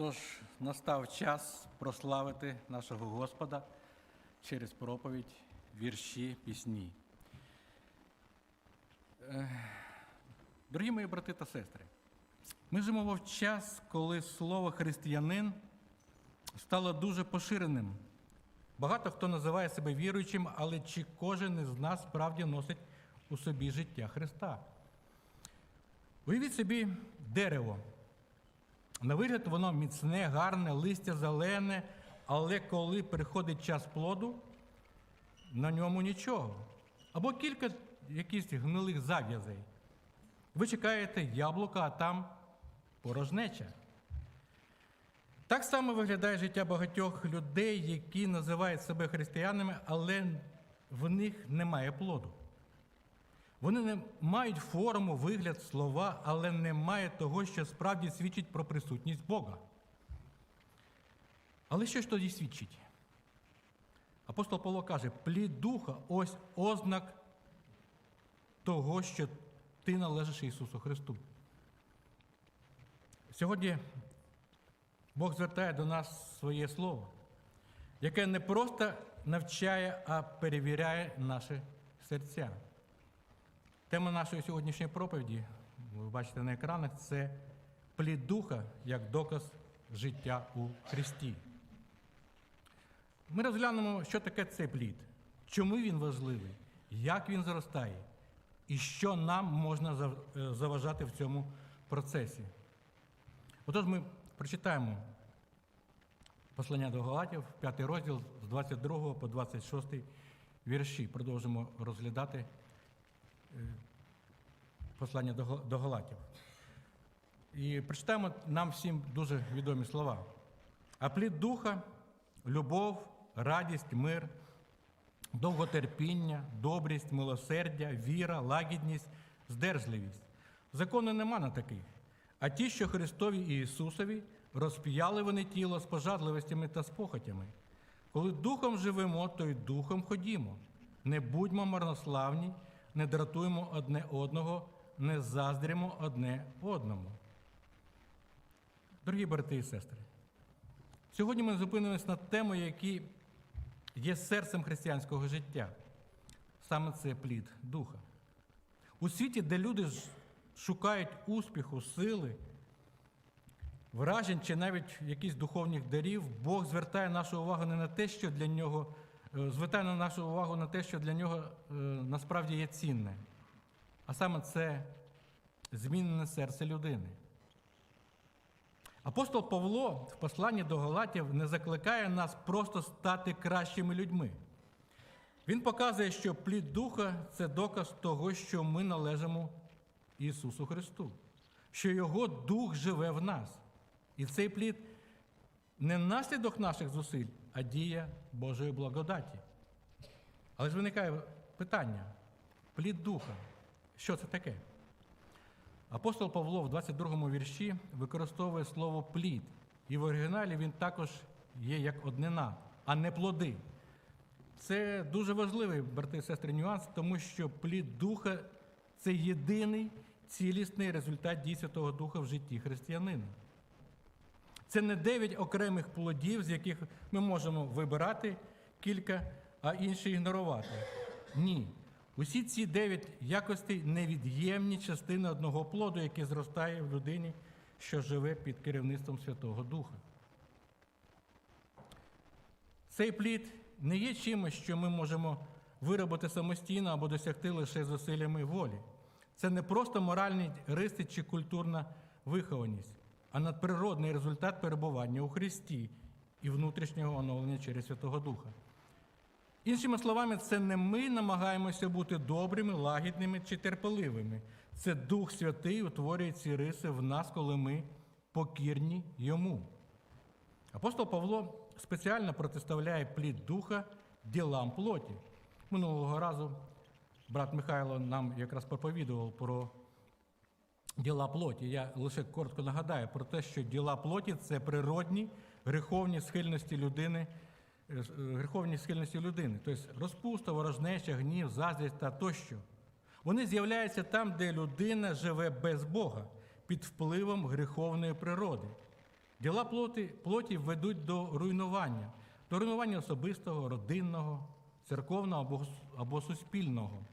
Отож, настав час прославити нашого Господа через проповідь, вірші, пісні. Е, Дорогі мої брати та сестри, ми живемо в час, коли слово християнин стало дуже поширеним. Багато хто називає себе віруючим, але чи кожен із нас справді носить у собі життя Христа? Уявіть собі дерево. На вигляд воно міцне, гарне, листя зелене, але коли приходить час плоду, на ньому нічого. Або кілька якихось гнилих зав'язей. Ви чекаєте яблука, а там порожнеча. Так само виглядає життя багатьох людей, які називають себе християнами, але в них немає плоду. Вони не мають форму, вигляд, слова, але немає того, що справді свідчить про присутність Бога. Але що ж тоді свідчить? Апостол Павло каже, плід духа ось ознак того, що ти належиш Ісусу Христу. Сьогодні Бог звертає до нас своє Слово, яке не просто навчає, а перевіряє наші серця. Тема нашої сьогоднішньої проповіді, ви бачите на екранах, це плід духа як доказ життя у Христі. Ми розглянемо, що таке цей плід, чому він важливий, як він зростає і що нам можна е, заважати в цьому процесі. Отож, ми прочитаємо послання до Галатів, 5 розділ з 22 по 26 вірші. Продовжимо розглядати послання до Галатів. І прочитаємо нам всім дуже відомі слова. А плід духа, любов, радість, мир, довготерпіння, добрість, милосердя, віра, лагідність, здержливість. Закону нема на таких. А ті, що Христові і Ісусові, розп'яли вони тіло з пожадливостями та спохотями. Коли духом живемо, то й духом ходімо. Не будьмо марнославні, не дратуємо одне одного, не заздримо одне одному. Дорогі брати і сестри, сьогодні ми зупинимось над темою, які є серцем християнського життя. Саме це плід духа. У світі, де люди шукають успіху, сили, вражень чи навіть якісь духовних дарів, Бог звертає нашу увагу не на те, що для нього, звертає на нашу увагу на те, що для нього е, насправді є цінне. А саме це змінене серце людини. Апостол Павло в посланні до Галатів не закликає нас просто стати кращими людьми. Він показує, що плід духа це доказ того, що ми належимо Ісусу Христу, що Його Дух живе в нас. І цей плід не наслідок наших зусиль, а дія Божої благодаті. Але ж виникає питання: плід духа. Що це таке? Апостол Павло в 22 вірші використовує слово плід, і в оригіналі він також є як однина, а не плоди. Це дуже важливий, брати і сестри, нюанс, тому що плід духа це єдиний цілісний результат дій Святого Духа в житті християнина. Це не дев'ять окремих плодів, з яких ми можемо вибирати кілька, а інші ігнорувати. Ні. Усі ці дев'ять якостей невід'ємні частини одного плоду, який зростає в людині, що живе під керівництвом Святого Духа. Цей плід не є чимось, що ми можемо виробити самостійно або досягти лише зусиллями волі. Це не просто моральні риси чи культурна вихованість, а надприродний результат перебування у Христі і внутрішнього оновлення через Святого Духа. Іншими словами, це не ми намагаємося бути добрими, лагідними чи терпеливими. Це Дух Святий утворює ці риси в нас, коли ми покірні йому. Апостол Павло спеціально протиставляє плід духа ділам плоті. Минулого разу брат Михайло нам якраз проповідував про діла плоті. Я лише коротко нагадаю про те, що діла плоті це природні греховні схильності людини, е, греховні схильності людини, тобто розпуста, ворожнеча, гнів, заздрість та тощо. Вони з'являються там, де людина живе без Бога, під впливом греховної природи. Діла плоті, плоті ведуть до руйнування, до руйнування особистого, родинного, церковного або, або суспільного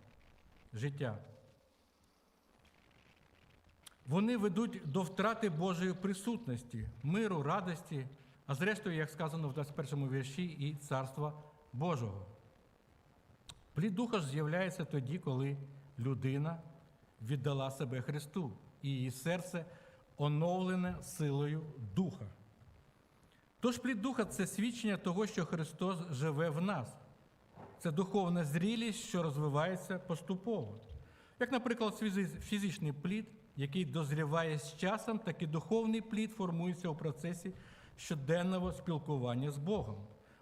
життя. Вони ведуть до втрати Божої присутності, миру, радості, а зрештою, як сказано в 21 вірші, і Царства Божого. Плід духа ж з'являється тоді, коли людина віддала себе Христу, і її серце оновлене силою Духа. Тож плід Духа це свідчення того, що Христос живе в нас. Це духовна зрілість, що розвивається поступово. Як, наприклад, фізичний плід, який дозріває з часом, так і духовний плід формується у процесі щоденного спілкування з Богом,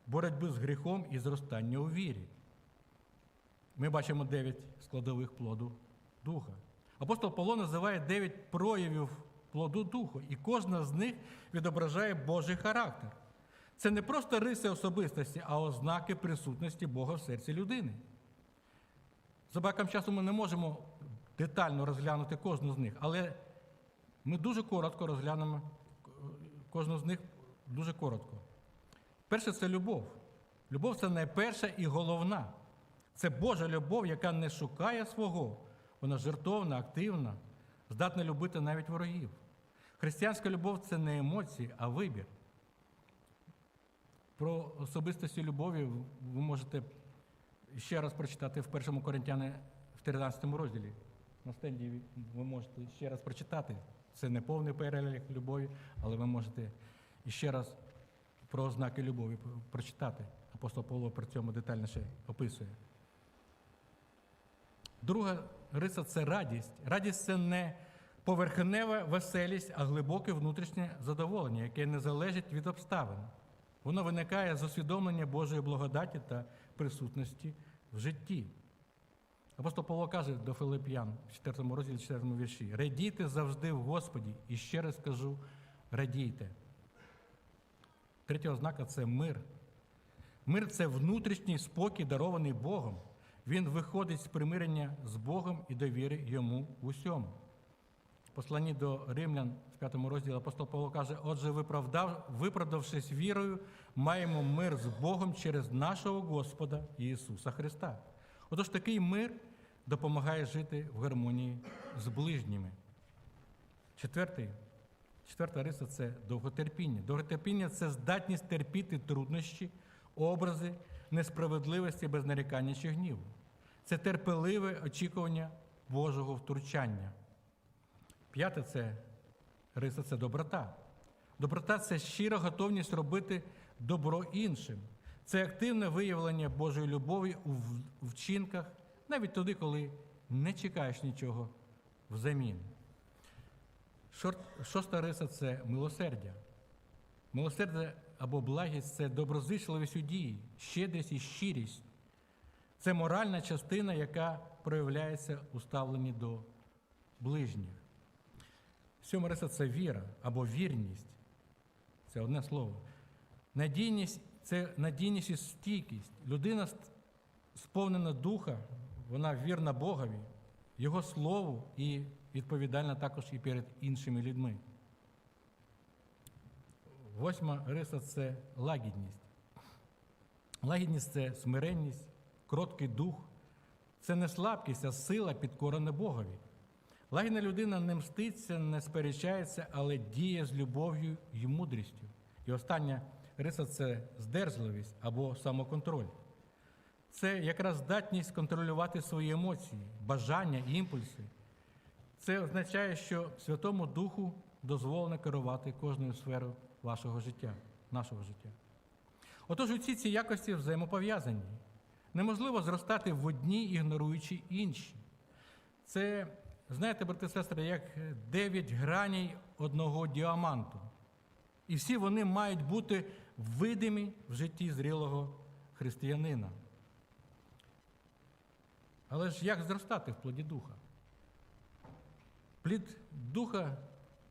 боротьби з гріхом і зростання у вірі. Ми бачимо дев'ять складових плоду духа. Апостол Павло називає дев'ять проявів плоду духу, і кожна з них відображає Божий характер. Це не просто риси особистості, а ознаки присутності Бога в серці людини. За браком часу ми не можемо детально розглянути кожну з них, але ми дуже коротко розглянемо е, кожну з них дуже коротко. Перше це любов. Любов це найперша і головна. Це Божа любов, яка не шукає свого. Вона жертовна, активна, здатна любити навіть ворогів. Християнська любов це не емоції, а вибір. Про особистості любові ви можете ще раз прочитати в 1 Коринтяни в 13 розділі. Стенді ви можете ще раз прочитати. Це не повний перелік любові, але ви можете ще раз про ознаки любові прочитати. Апостол Павло при цьому детальніше описує. Друга риса це радість. Радість це не поверхнева веселість, а глибоке внутрішнє задоволення, яке не залежить від обставин. Воно виникає з усвідомлення Божої благодаті та присутності в житті. Апостол Павло каже до Филип'ян в 4 розділі 4 вірші: Радійте завжди в Господі, і ще раз кажу, радійте. Третя ознака це мир. Мир це внутрішній спокій, дарований Богом. Він виходить з примирення з Богом і довіри йому в усьому. Посланні до римлян в 5 розділі апостол Павло каже: Отже, виправдав, виправдавшись вірою, маємо мир з Богом через нашого Господа Ісуса Христа. Отож, такий мир допомагає жити в гармонії з ближніми. Четвертий, четверта риса це довготерпіння. Довготерпіння це здатність терпіти труднощі, образи, несправедливості без нарікання чи гніву. Це терпеливе очікування Божого втручання. П'яте це риса це доброта. Доброта це щира готовність робити добро іншим. Це активне виявлення Божої любові у вчинках, навіть тоді, коли не чекаєш нічого взамін. Шоста риса це милосердя. Милосердя або благість це доброзичливість у дії, щедрість і щирість. Це моральна частина, яка проявляється у ставленні до ближніх. Сьома риса це віра або вірність. Це одне слово. Надійність це надійність і стійкість. Людина сповнена духа, вона вірна Богові, Його Слову і відповідальна також і перед іншими людьми. Восьма риса це лагідність. Лагідність це смиренність, кроткий дух. Це не слабкість, а сила підкорена Богові. Лагідна людина не мститься, не сперечається, але діє з любов'ю і мудрістю. І остання риса це здержливість або самоконтроль. Це якраз здатність контролювати свої емоції, бажання, імпульси. Це означає, що Святому Духу дозволено керувати кожною сферою вашого життя, нашого життя. Отож, усі ці якості взаємопов'язані. Неможливо зростати в одній, ігноруючи інші. Це, знаєте, брати і сестри, як дев'ять граней одного діаманту. І всі вони мають бути видимі в житті зрілого християнина. Але ж як зростати в плоді духа? Плід духа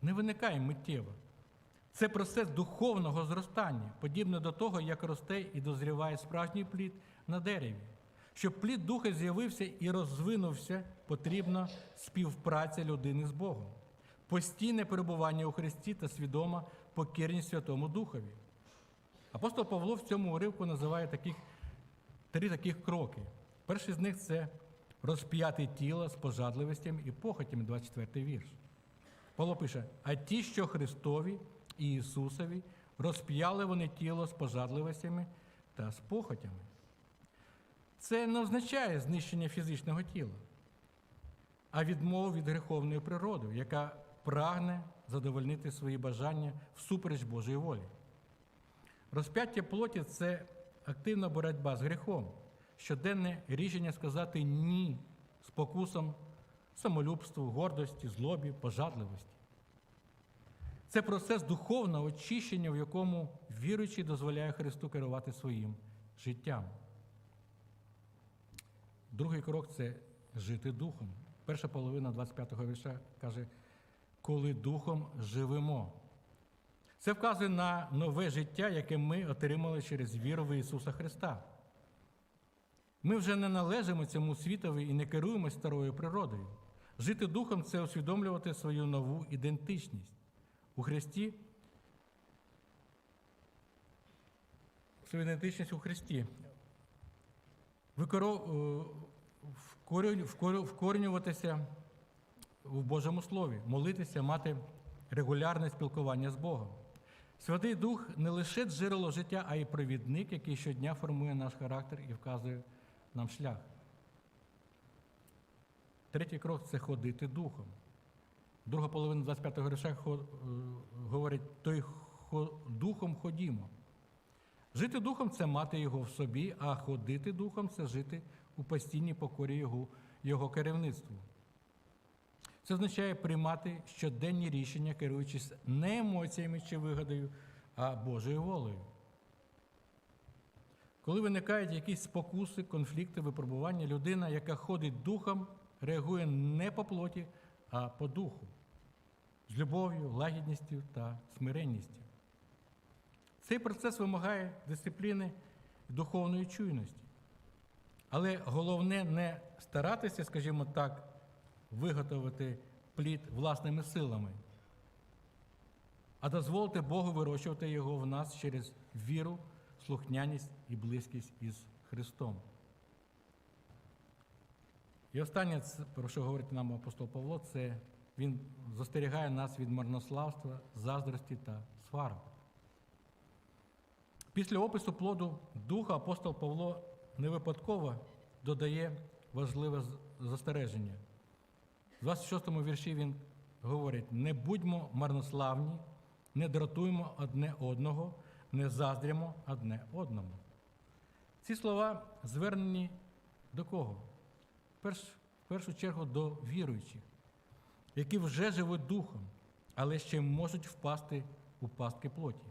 не виникає миттєво. Це процес духовного зростання, подібне до того, як росте і дозріває справжній плід на дереві. Щоб плід духа з'явився і розвинувся, потрібна співпраця людини з Богом, постійне перебування у Христі та свідома покірність Святому Духові. Апостол Павло в цьому уривку називає таких, три таких кроки. Перший з них це розп'яти тіло з пожадливостями і похотями, 24 вірш. Павло пише: а ті, що Христові і Ісусові, розп'яли вони тіло з пожадливостями та з похотями. Це не означає знищення фізичного тіла, а відмову від греховної природи, яка прагне задовольнити свої бажання всупереч Божої волі. Розп'яття плоті це активна боротьба з гріхом, щоденне рішення сказати ні спокусам, самолюбству, гордості, злобі, пожадливості. Це процес духовного очищення, в якому віруючий дозволяє Христу керувати своїм життям. Другий крок це жити духом. Перша половина 25-го вірша каже, коли духом живемо. Це вказує на нове життя, яке ми отримали через віру в Ісуса Христа. Ми вже не належимо цьому світові і не керуємося старою природою. Жити духом це усвідомлювати свою нову ідентичність. У Христі свою ідентичність у Христі. Е, Вкорінюватися в Божому Слові, молитися, мати регулярне спілкування з Богом. Святий Дух не лише джерело життя, а й провідник, який щодня формує наш характер і вказує нам шлях. Третій крок це ходити духом. Друга половина 25-го гриша говорить, той духом ходімо. Жити духом це мати його в собі, а ходити духом це жити у постійній покорі його, його керівництву. Це означає приймати щоденні рішення, керуючись не емоціями чи вигодою, а Божою волею. Коли виникають якісь спокуси, конфлікти, випробування, людина, яка ходить духом, реагує не по плоті, а по духу, з любов'ю, лагідністю та смиренністю. Цей процес вимагає дисципліни духовної чуйності. Але головне не старатися, скажімо так, виготовити плід власними силами, а дозволити Богу вирощувати його в нас через віру, слухняність і близькість із Христом. І останнє, про що говорить нам апостол Павло, це він застерігає нас від марнославства, заздрості та сварок. Після опису плоду духа апостол Павло не випадково додає важливе застереження. В 26 вірші він говорить: не будьмо марнославні, не дратуймо одне одного, не заздрімо одне одному. Ці слова звернені до кого? Перш, в першу чергу до віруючих, які вже живуть духом, але ще можуть впасти у пастки плоті.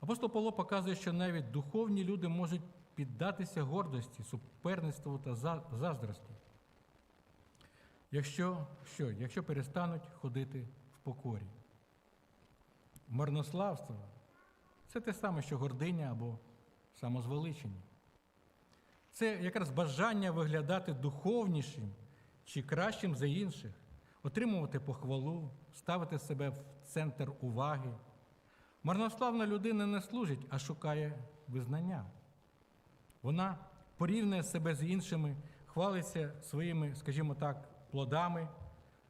Апостол Павло показує, що навіть духовні люди можуть піддатися гордості, суперництву та заздрості. Якщо, що? Якщо перестануть ходити в покорі. Марнославство це те саме, що гординя або самозвеличення. Це якраз бажання виглядати духовнішим чи кращим за інших, отримувати похвалу, ставити себе в центр уваги. Марнославна людина не служить, а шукає визнання. Вона порівнює себе з іншими, хвалиться своїми, скажімо так, плодами,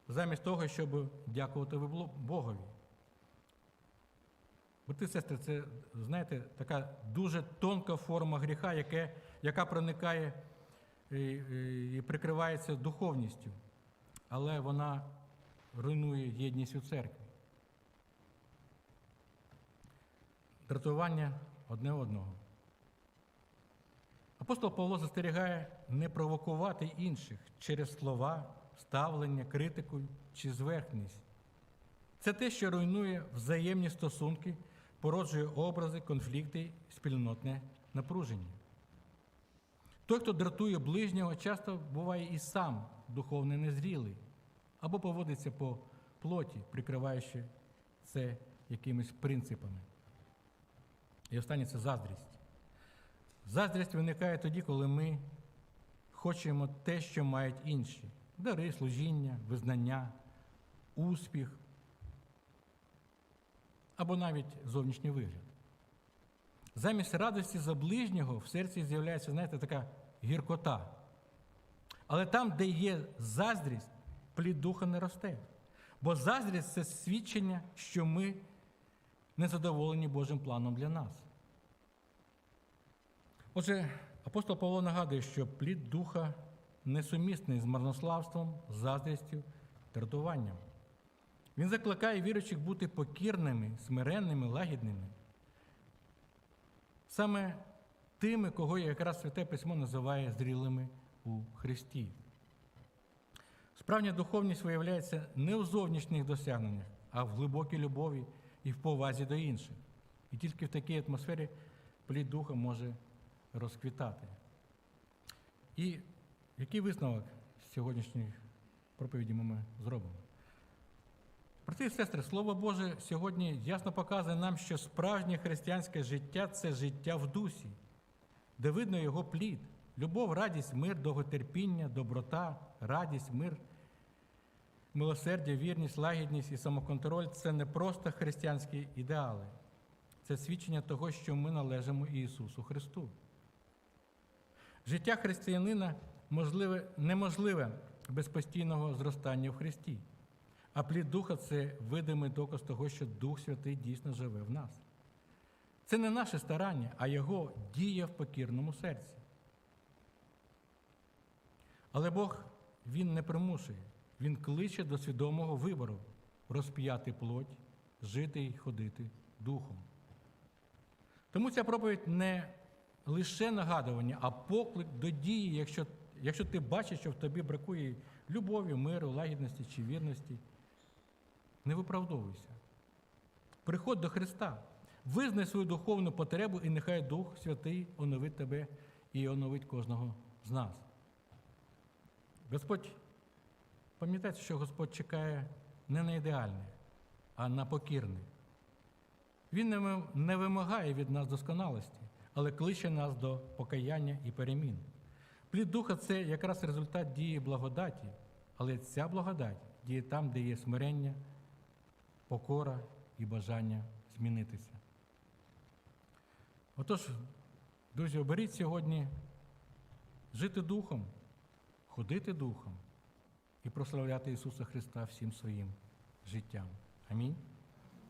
замість того, щоб дякувати Богові. Брати і сестри, це, знаєте, така дуже тонка форма гріха, яке, яка проникає і, і, прикривається духовністю, але вона руйнує єдність у церкві. Дратування одне одного. Апостол Павло застерігає не провокувати інших через слова, ставлення, критику чи зверхність. Це те, що руйнує взаємні стосунки, породжує образи, конфлікти, спільнотне напруження. Той, хто дратує ближнього, часто буває і сам духовно незрілий, або поводиться по плоті, прикриваючи це якимись принципами. І останнє це заздрість. Заздрість виникає тоді, коли ми хочемо те, що мають інші: дари, служіння, визнання, успіх. Або навіть зовнішній вигляд. Замість радості за ближнього в серці з'являється, знаєте, така гіркота. Але там, де є заздрість, плід духа не росте. Бо заздрість це свідчення, що ми не задоволені Божим планом для нас. Отже, апостол Павло нагадує, що плід духа несумісний з марнославством, заздрістю та рятуванням. Він закликає віруючих бути покірними, смиренними, лагідними. Саме тими, кого якраз Святе Письмо називає зрілими у Христі. Справжня духовність виявляється не у зовнішніх досягненнях, а в глибокій любові і в повазі до інших. І тільки в такій атмосфері плід духа може розквітати. І який висновок з сьогоднішньої проповіді ми зробимо? Брати і сестри, Слово Боже сьогодні ясно показує нам, що справжнє християнське життя це життя в дусі, де видно його плід, любов, радість, мир, довготерпіння, доброта, радість, мир, милосердя, вірність, лагідність і самоконтроль це не просто християнські ідеали, це свідчення того, що ми належимо Ісусу Христу. Життя християнина можливе, неможливе без постійного зростання в Христі. А плід Духа це видимий доказ того, що Дух Святий дійсно живе в нас. Це не наше старання, а Його дія в покірному серці. Але Бог Він не примушує, Він кличе до свідомого вибору розп'яти плоть, жити і ходити духом. Тому ця проповідь не лише нагадування, а поклик до дії, якщо, якщо ти бачиш, що в тобі бракує любові, миру, лагідності чи вірності. Не виправдовуйся. Приходь до Христа, визнай свою духовну потребу, і нехай Дух Святий оновить тебе і оновить кожного з нас. Господь, пам'ятайте, що Господь чекає не на ідеальне, а на покірне. Він не вимагає від нас досконалості, але кличе нас до покаяння і перемін. Плід духа це якраз результат дії благодаті, але ця благодать діє там, де є смирення, покора і бажання змінитися. Отож, друзі, оберіть сьогодні жити духом, ходити духом і прославляти Ісуса Христа всім своїм життям. Амінь.